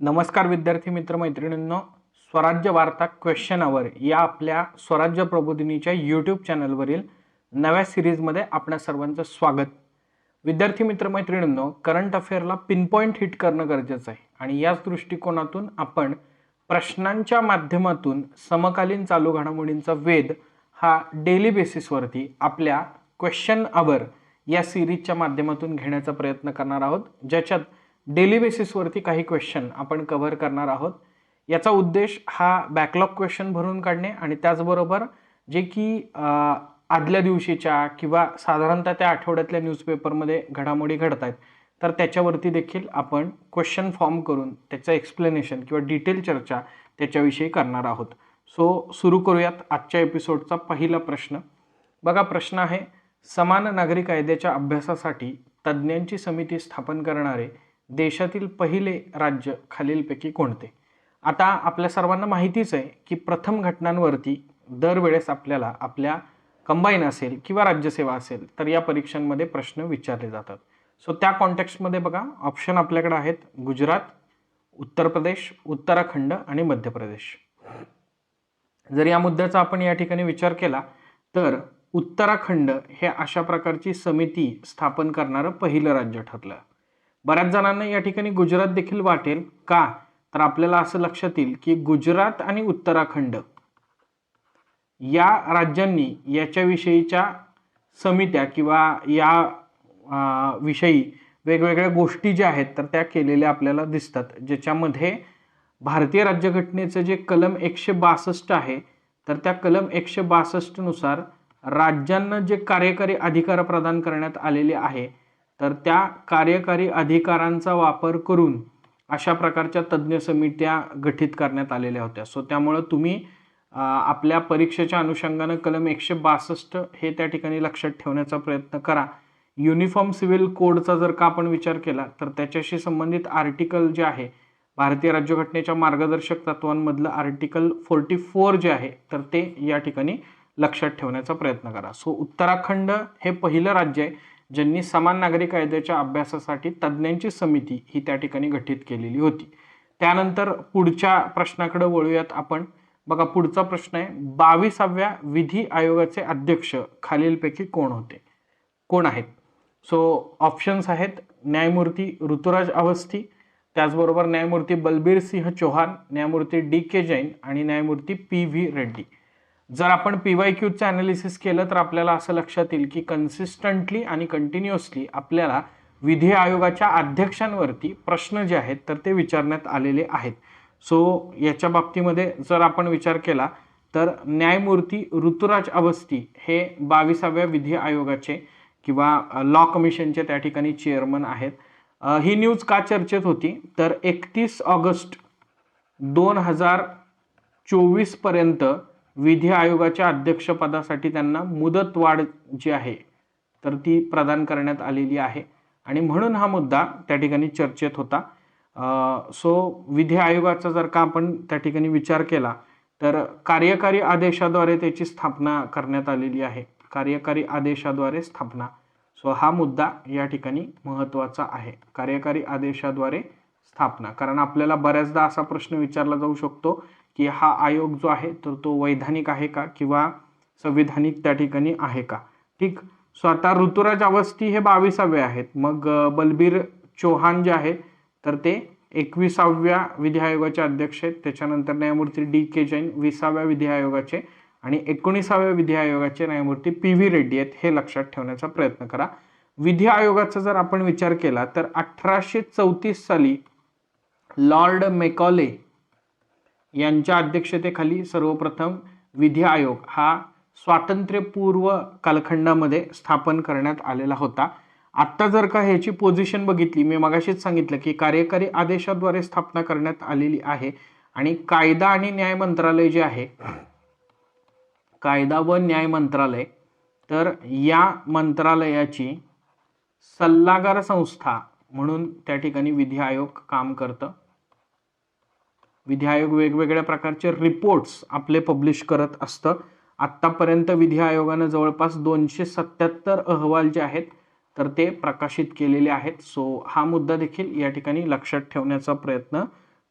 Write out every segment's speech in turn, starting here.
नमस्कार विद्यार्थी मित्र मैत्रिणींनो स्वराज्य वार्ता क्वेश्चन आवर या आपल्या स्वराज्य प्रबोधिनीच्या यूट्यूब चॅनलवरील नव्या सिरीजमध्ये आपल्या सर्वांचं स्वागत. विद्यार्थी मित्र मैत्रिणींनो करंट अफेअरला पिनपॉईंट हिट करणं गरजेचं आहे. आणि याच दृष्टिकोनातून आपण प्रश्नांच्या माध्यमातून समकालीन चालू घडामोडींचा वेध हा डेली बेसिसवरती आपल्या क्वेश्चन आवर या सिरीजच्या माध्यमातून घेण्याचा प्रयत्न करणार आहोत. ज्याच्यात डेली बेसिसवरती काही क्वेश्चन आपण कव्हर करणार आहोत. याचा उद्देश हा बॅकलॉग क्वेश्चन भरून काढणे आणि त्याचबरोबर जे की आदल्या दिवशीच्या किंवा साधारणतः त्या आठवड्यातल्या न्यूजपेपरमध्ये घडामोडी घडत आहेत तर त्याच्यावरती देखील आपण क्वेश्चन फॉर्म करून त्याचं एक्सप्लेनेशन किंवा डिटेल चर्चा त्याच्याविषयी करणार आहोत. सो सुरू करूयात आजच्या एपिसोडचा पहिला प्रश्न. बघा प्रश्न आहे समान नागरी कायद्याच्या अभ्यासासाठी तज्ज्ञांची समिती स्थापन करणारे देशातील पहिले राज्य खालीलपैकी कोणते? आता आपल्या सर्वांना माहितीच आहे की प्रथम घटनांवरती दरवेळेस आपल्याला आपल्या कंबाईन असेल किंवा राज्यसेवा असेल तर या परीक्षांमध्ये प्रश्न विचारले जातात. सो त्या कॉन्टेक्स्टमध्ये बघा ऑप्शन आपल्याकडे आहेत गुजरात उत्तर प्रदेश उत्तराखंड आणि मध्य प्रदेश. जर या मुद्द्याचा आपण या ठिकाणी विचार केला तर उत्तराखंड हे अशा प्रकारची समिती स्थापन करणारं पहिलं राज्य ठरलं. बऱ्याच जणांना या ठिकाणी गुजरात देखील वाटेल. का? तर आपल्याला असं लक्षात येईल की गुजरात आणि उत्तराखंड या राज्यांनी याच्याविषयीच्या समित्या किंवा या विषयी वेगवेगळ्या गोष्टी ज्या आहेत तर त्या केलेल्या आपल्याला दिसतात. ज्याच्यामध्ये भारतीय राज्यघटनेचं जे कलम एकशे बासष्ट आहे तर त्या कलम एकशे बासष्टनुसार राज्यांना जे कार्यकारी अधिकार प्रदान करण्यात आलेले आहे तर त्या कार्यकारी अधिकारांचा वापर करून अशा प्रकारच्या तज्ज्ञ समित्या गठीत करण्यात आलेल्या होत्या. सो त्यामुळं तुम्ही आपल्या परीक्षेच्या अनुषंगानं कलम एकशे बासष्ट हे त्या ठिकाणी लक्षात ठेवण्याचा प्रयत्न करा. युनिफॉर्म सिव्हिल कोडचा जर का आपण विचार केला तर त्याच्याशी संबंधित आर्टिकल जे आहे भारतीय राज्यघटनेच्या मार्गदर्शक तत्वांमधलं आर्टिकल फोर्टी फोर जे आहे तर ते या ठिकाणी लक्षात ठेवण्याचा प्रयत्न करा. सो उत्तराखंड हे पहिलं राज्य आहे. ज्यांनी समान नागरी कायद्याच्या अभ्यासासाठी तज्ज्ञांची समिती ही त्या ठिकाणी गठीत केलेली होती. त्यानंतर पुढच्या प्रश्नाकडे वळूयात आपण. बघा पुढचा प्रश्न आहे बावीसाव्या विधी आयोगाचे अध्यक्ष खालीलपैकी कोण होते? कोण आहेत? सो ऑप्शन्स आहेत न्यायमूर्ती ऋतुराज अवस्थी त्याचबरोबर न्यायमूर्ती बलबीर सिंह चौहान न्यायमूर्ती डी के जैन आणि न्यायमूर्ती पी व्ही रेड्डी. जर आपण पी वाय क्यूचं ॲनालिसिस केलं तर आपल्याला असं लक्षात येईल की कन्सिस्टंटली आणि कंटिन्युअसली आपल्याला विधी आयोगाच्या अध्यक्षांवरती प्रश्न जे आहेत तर ते विचारण्यात आलेले आहेत. सो याच्या बाबतीमध्ये जर आपण विचार केला तर न्यायमूर्ती ऋतुराज अवस्थी हे बावीसाव्या विधी आयोगाचे किंवा लॉ कमिशनचे त्या ठिकाणी चेअरमन आहेत. ही न्यूज का चर्चेत होती? तर एकतीस ऑगस्ट दोन हजार चोवीसपर्यंत विधी आयोगाच्या अध्यक्षपदासाठी त्यांना मुदतवाढ जी आहे तर ती प्रदान करण्यात आलेली आहे. आणि म्हणून हा मुद्दा त्या ठिकाणी चर्चेत होता. सो विधी आयोगाचा जर का आपण त्या ठिकाणी विचार केला तर कार्यकारी आदेशाद्वारे त्याची स्थापना करण्यात आलेली आहे. कार्यकारी आदेशाद्वारे स्थापना. सो हा मुद्दा या ठिकाणी महत्त्वाचा आहे. कार्यकारी आदेशाद्वारे स्थापना. कारण आपल्याला बऱ्याचदा असा प्रश्न विचारला जाऊ शकतो की हा आयोग जो आहे तर तो वैधानिक आहे का किंवा संविधानिक त्या ठिकाणी आहे का? ठीक. सो आता ऋतुराज अवस्थी हे बावीसावे आहेत. मग बलबीर चौहान जे आहे तर ते एकविसाव्या विधी आयोगाचे अध्यक्ष आहेत. त्याच्यानंतर न्यायमूर्ती डी के जैन विसाव्या विधी आयोगाचे आणि एकोणीसाव्या विधी आयोगाचे न्यायमूर्ती पी व्ही रेड्डी आहेत. हे लक्षात ठेवण्याचा प्रयत्न करा. विधी आयोगाचा जर आपण विचार केला तर अठराशे चौतीस साली लॉर्ड मेकॉले यांच्या अध्यक्षतेखाली सर्वप्रथम विधी आयोग हा स्वातंत्र्यपूर्व कालखंडामध्ये स्थापन करण्यात आलेला होता. आत्ता जर का ह्याची पोझिशन बघितली मी मगाशीच सांगितलं की कार्यकारी आदेशाद्वारे स्थापना करण्यात आलेली आहे आणि कायदा आणि न्याय मंत्रालय जे आहे कायदा व न्याय मंत्रालय तर या मंत्रालयाची सल्लागार संस्था म्हणून त्या ठिकाणी विधी आयोग काम करतं. विधी आयोग वेगवेगळ्या प्रकारचे रिपोर्ट्स आपले पब्लिश करत असतं. आत्तापर्यंत विधी आयोगानं जवळपास दोनशे सत्याहत्तर अहवाल जे आहेत तर ते प्रकाशित केलेले आहेत. सो हा मुद्दा देखील या ठिकाणी लक्षात ठेवण्याचा प्रयत्न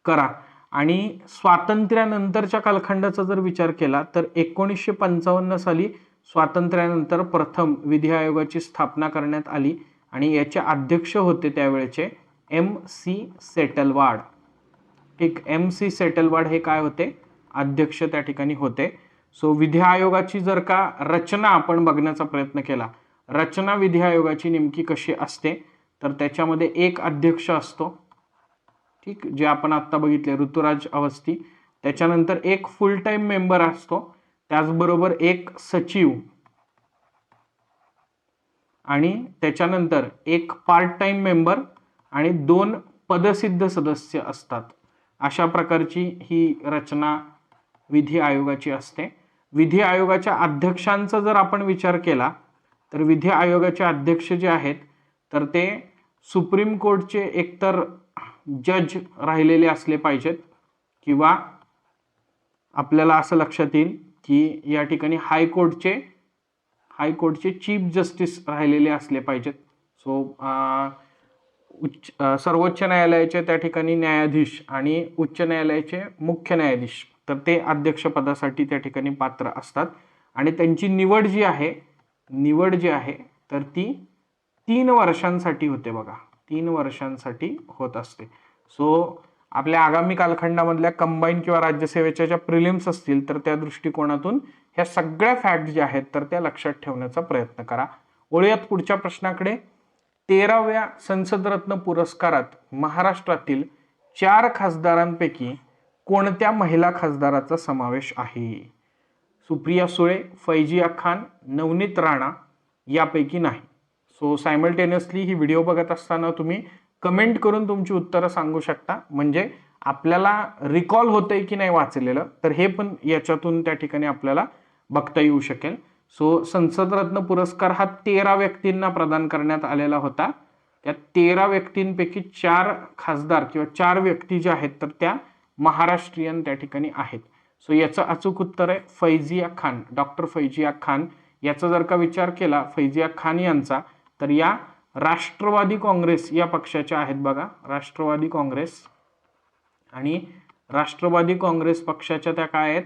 करा. आणि स्वातंत्र्यानंतरच्या कालखंडाचा जर विचार केला तर एकोणीसशे पंचावन्न साली स्वातंत्र्यानंतर प्रथम विधी आयोगाची स्थापना करण्यात आली. आणि याचे अध्यक्ष होते त्यावेळेचे एम सी सेटलवाड ठीक एम सी सेटलवाड हे काय होते? अध्यक्ष त्या ठिकाणी होते. सो विधी आयोगाची जर का रचना आपण बघण्याचा प्रयत्न केला रचना विधी आयोगाची नेमकी कशी असते? तर त्याच्यामध्ये एक अध्यक्ष असतो. ठीक? जे आपण आत्ता बघितले ऋतुराज अवस्थी. त्याच्यानंतर एक फुल टाईम मेंबर असतो. त्याचबरोबर एक सचिव. आणि त्याच्यानंतर एक पार्ट टाइम मेंबर आणि दोन पदसिद्ध सदस्य असतात. अशा प्रकारची ही रचना विधी आयोगाची असते. विधी आयोगाच्या अध्यक्षांचा जर आपण विचार केला तर विधी आयोगाचे अध्यक्ष जे आहेत तर ते सुप्रीम कोर्टचे एकतर जज राहिलेले असले पाहिजेत किंवा आपल्याला असं लक्षात येईल की या ठिकाणी हायकोर्टचे हायकोर्टचे चीफ जस्टिस राहिलेले असले पाहिजेत. सो उच्च सर्वोच्च न्यायालयाचे त्या ठिकाणी न्यायाधीश आणि उच्च न्यायालयाचे मुख्य न्यायाधीश. तर ते अध्यक्षपदासाठी त्या ठिकाणी पात्र असतात. आणि त्यांची निवड जी आहे निवड जी आहे तर ती तीन वर्षांसाठी होते बघा. तीन वर्षांसाठी होत असते. सो आपल्या आगामी कालखंडामधल्या कंबाईन किंवा राज्यसेवेच्या ज्या प्रिलिम्स असतील तर त्या दृष्टिकोनातून ह्या सगळ्या फॅक्ट ज्या आहेत तर त्या लक्षात ठेवण्याचा प्रयत्न करा. ओळूयात पुढच्या प्रश्नाकडे. तेराव्या संसदरत्न पुरस्कारात महाराष्ट्रातील चार खासदारांपैकी कोणत्या महिला खासदाराचा समावेश आहे? सुप्रिया सुळे फैजिया खान नवनीत राणा यापैकी नाही. सो सायमल्टेनियसली ही व्हिडिओ बघत असताना तुम्ही कमेंट करून तुमची उत्तरं सांगू शकता. म्हणजे आपल्याला रिकॉल होतंय की नाही वाचलेलं तर हे पण याच्यातून त्या ठिकाणी आपल्याला बघता येऊ शकेल. सो संसदरत्न पुरस्कार हा तेरा व्यक्तींना प्रदान करण्यात आलेला होता. त्या तेरा व्यक्तींपैकी चार खासदार किंवा चार व्यक्ती ज्या आहेत तर त्या महाराष्ट्रीयन त्या ठिकाणी आहेत. सो याचं अचूक उत्तर आहे फैजिया खान डॉक्टर फैजिया खान. याचा जर का विचार केला फैजिया खान यांचा तर या राष्ट्रवादी काँग्रेस या पक्षाच्या आहेत बघा. राष्ट्रवादी काँग्रेस आणि राष्ट्रवादी काँग्रेस पक्षाच्या त्या काय आहेत?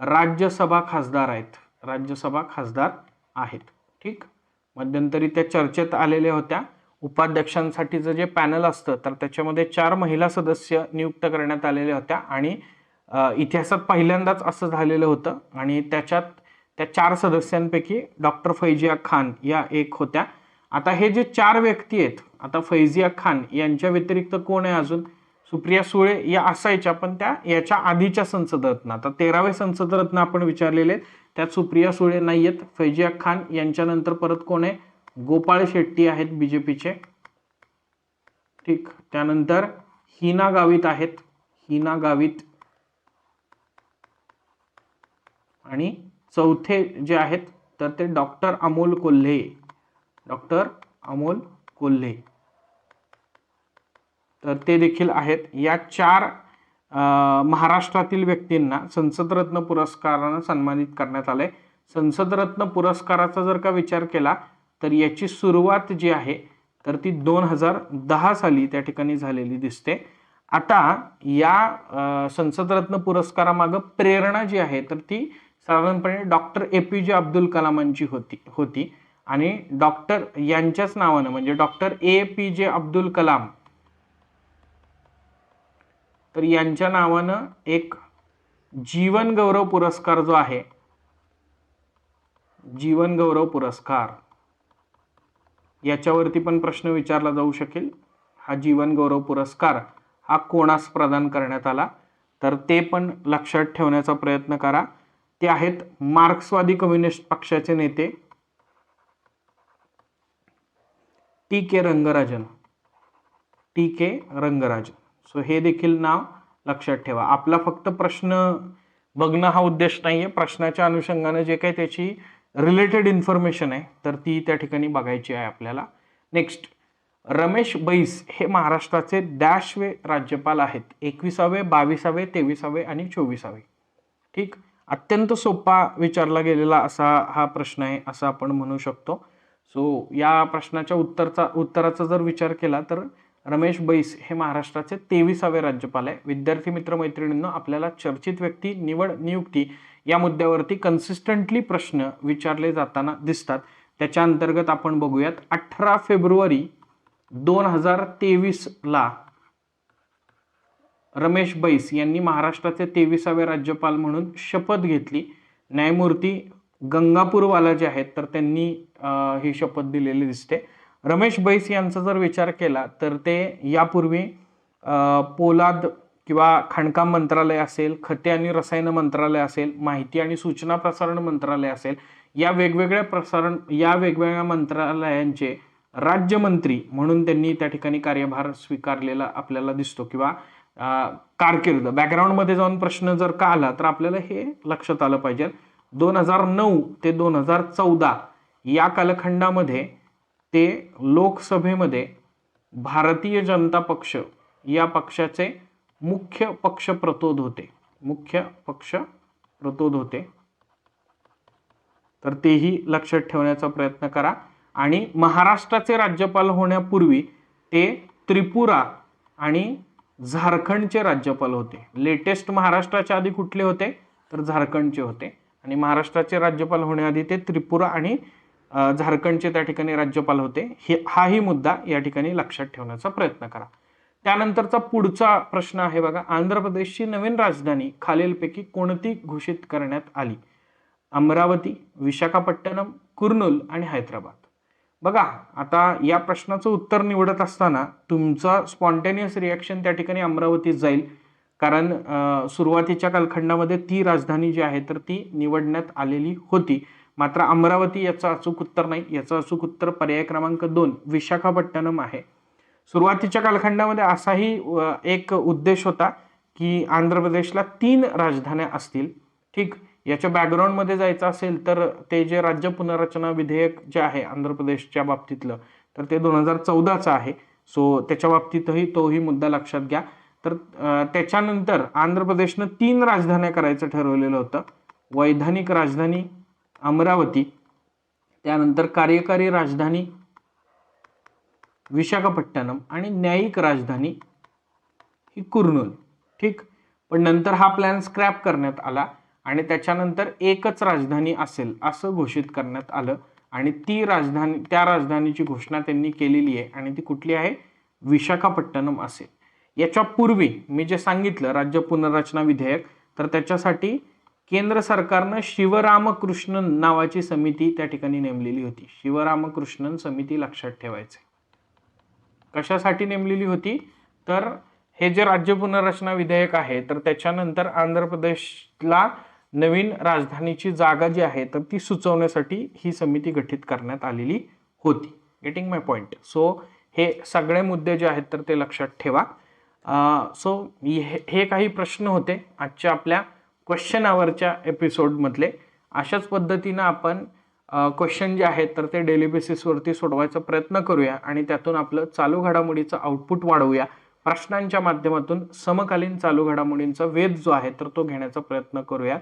राज्यसभा खासदार आहेत. राज्यसभा खासदार आहेत. ठीक? मध्यंतरी त्या चर्चेत आलेल्या होत्या. उपाध्यक्षांसाठीचं जे पॅनल असतं तर त्याच्यामध्ये चार महिला सदस्य नियुक्त करण्यात आलेल्या होत्या आणि इतिहासात पहिल्यांदाच असं झालेलं होतं आणि त्याच्यात त्या चार सदस्यांपैकी डॉक्टर फैजिया खान या एक होत्या. आता हे जे चार व्यक्ती आहेत आता फैजिया खान यांच्या व्यतिरिक्त कोण आहे अजून? सुप्रिया सुळे या असायच्या पण त्या याच्या आधीच्या संसदरत्न. आता तेरावे संसदरत्न आपण विचारलेले आहेत. त्यात सुप्रिया सुळे नाही आहेत फैजिया खान यांच्यानंतर परत कोण आहे? गोपाळ शेट्टी आहेत बीजेपीचे. ठीक. त्यानंतर हिना गावित आहेत. हिना गावित. आणि चौथे जे आहेत तर ते डॉक्टर अमोल कोल्हे. डॉक्टर अमोल कोल्हे. तर ते देखील आहेत. या चार महाराष्ट्रातील व्यक्तींना संसदरत्न पुरस्कारानं सन्मानित करण्यात आलं आहे संसदरत्न पुरस्काराचा जर का विचार केला तर याची सुरुवात जी आहे तर ती दोन हजार दहा साली त्या ठिकाणी झालेली दिसते. आता या संसदरत्न पुरस्कारामागं प्रेरणा जी आहे तर ती साधारणपणे डॉक्टर ए पी जे अब्दुल कलामांची होती होती. आणि डॉक्टर यांच्याच नावानं म्हणजे डॉक्टर ए पी जे अब्दुल कलाम तर यांच्या नावानं एक जीवन गौरव पुरस्कार जो आहे जीवन गौरव पुरस्कार याच्यावरती पण प्रश्न विचारला जाऊ शकेल. हा जीवन गौरव पुरस्कार हा कोणास प्रदान करण्यात आला? तर ते पण लक्षात ठेवण्याचा प्रयत्न करा. ते आहेत मार्क्सवादी कम्युनिस्ट पक्षाचे नेते T K Rangarajan. T K Rangarajan. So हे देखील नाव लक्षात ठेवा. आपला फक्त प्रश्न बघणं हा उद्देश नाही आहे प्रश्नाच्या अनुषंगानं जे काही त्याची रिलेटेड इन्फॉर्मेशन आहे तर ती त्या ठिकाणी बघायची आहे आपल्याला. नेक्स्ट रमेश बैस हे महाराष्ट्राचे डॅशवे राज्यपाल आहेत. एकविसावे बावीसावे तेविसावे आणि चोवीसावे. ठीक? अत्यंत सोपा विचारला गेलेला असा हा प्रश्न आहे असं आपण म्हणू शकतो. सो या प्रश्नाच्या उत्तरचा उत्तराचा जर विचार केला तर रमेश बैस हे महाराष्ट्राचे तेविसावे राज्यपाल आहे. विद्यार्थी मित्र मैत्रिणींना आपल्याला चर्चित व्यक्ती निवड नियुक्ती या मुद्द्यावरती कन्सिस्टंटली प्रश्न विचारले जाताना दिसतात. त्याच्या अंतर्गत आपण बघूयात अठरा फेब्रुवारी दोन हजार तेवीसला रमेश बैस यांनी महाराष्ट्राचे तेविसावे राज्यपाल म्हणून शपथ घेतली. न्यायमूर्ती गंगापूरवाला जे आहेत तर त्यांनी ही शपथ दिलेली दिसते. रमेश बैस यांचा जर विचार केला तर ते यापूर्वी पोलाद किंवा खाणकाम मंत्रालय असेल खते आणि रसायन मंत्रालय असेल माहिती आणि सूचना प्रसारण मंत्रालय असेल या वेगवेगळ्या प्रसारण या वेगवेगळ्या मंत्रालयांचे राज्यमंत्री म्हणून त्यांनी त्या ठिकाणी कार्यभार स्वीकारलेला आपल्याला दिसतो किंवा कारकिर्द. बॅकग्राऊंडमध्ये जाऊन प्रश्न जर का आला तर आपल्याला हे लक्षात आलं पाहिजे. दोन हजार नऊ ते दोन हजार चौदा या कालखंडामध्ये ते लोकसभेमध्ये भारतीय जनता पक्ष या पक्षाचे मुख्य पक्ष प्रतोद होते. मुख्य पक्ष प्रतोद होते. तर तेही लक्षात ठेवण्याचा प्रयत्न करा. आणि महाराष्ट्राचे राज्यपाल होण्यापूर्वी ते त्रिपुरा आणि झारखंडचे राज्यपाल होते. लेटेस्ट महाराष्ट्राच्या आधी कुठले होते? तर झारखंडचे होते. आणि महाराष्ट्राचे राज्यपाल होण्याआधी ते त्रिपुरा आणि झारखंडचे त्या ठिकाणी राज्यपाल होते. हे हाही मुद्दा या ठिकाणी लक्षात ठेवण्याचा प्रयत्न करा. त्यानंतरचा पुढचा प्रश्न आहे बघा. आंध्र प्रदेशची नवीन राजधानी खालीलपैकी कोणती घोषित करण्यात आली? अमरावती विशाखापट्टणम कुर्नूल आणि हैदराबाद. बघा आता या प्रश्नाचं उत्तर निवडत असताना तुमचा स्पॉन्टेनियस रिॲक्शन त्या ठिकाणी अमरावतीत जाईल. कारण सुरुवातीच्या कालखंडामध्ये ती राजधानी जी आहे तर ती निवडण्यात आलेली होती. मात्र अमरावती याचं अचूक उत्तर नाही. याचं अचूक उत्तर पर्याय क्रमांक दोन विशाखापट्टणम आहे. सुरुवातीच्या कालखंडामध्ये असाही एक उद्देश होता की आंध्र प्रदेशला तीन राजधान्या असतील. ठीक याच्या बॅकग्राऊंडमध्ये जायचं असेल तर ते जे राज्य पुनर्रचना विधेयक जे आहे आंध्र प्रदेशच्या बाबतीतलं तर ते दोन हजार चौदाचं आहे. सो त्याच्या बाबतीतही तोही मुद्दा लक्षात घ्या. तर त्याच्यानंतर आंध्र प्रदेशनं तीन राजधान्या करायचं ठरवलेलं होतं. वैधानिक राजधानी अमरावती त्यानंतर कार्यकारी राजधानी विशाखापट्टणम आणि न्यायिक राजधानी ही कुर्नूल. ठीक? पण नंतर हा प्लॅन स्क्रॅप करण्यात आला आणि त्याच्यानंतर एकच राजधानी असेल असं घोषित करण्यात आलं आणि ती राजधानी त्या राजधानीची घोषणा त्यांनी केलेली आहे आणि ती कुठली आहे? विशाखापट्टणम असेल. याच्या पूर्वी मी जे सांगितलं राज्य पुनर्रचना विधेयक तर त्याच्यासाठी केंद्र सरकारनं शिवरामकृष्णन नावाची समिती त्या ठिकाणी नेमलेली होती. शिवरामकृष्णन समिती लक्षात ठेवायचे कशासाठी नेमलेली होती? तर हे जे राज्य पुनर्रचना विधेयक आहे तर त्याच्यानंतर आंध्र प्रदेशला नवीन राजधानीची जागा जी आहे तर ती सुचवण्यासाठी ही समिती गठीत करण्यात आलेली होती. गेटिंग माय पॉईंट सो हे सगळे मुद्दे जे आहेत तर ते लक्षात ठेवा. सो हे हे काही प्रश्न होते आजच्या आपल्या क्वेश्चन आवरच्या एपिसोडमधले अशाच पद्धतीनं आपण क्वेश्चन जे आहेत तर ते डेली बेसिसवरती सोडवायचा प्रयत्न करूया आणि त्यातून आपलं चालू घडामोडीचं आउटपुट वाढवूया. प्रश्नांच्या माध्यमातून समकालीन चालू घडामोडींचा वेध जो आहे तर तो घेण्याचा प्रयत्न करूया.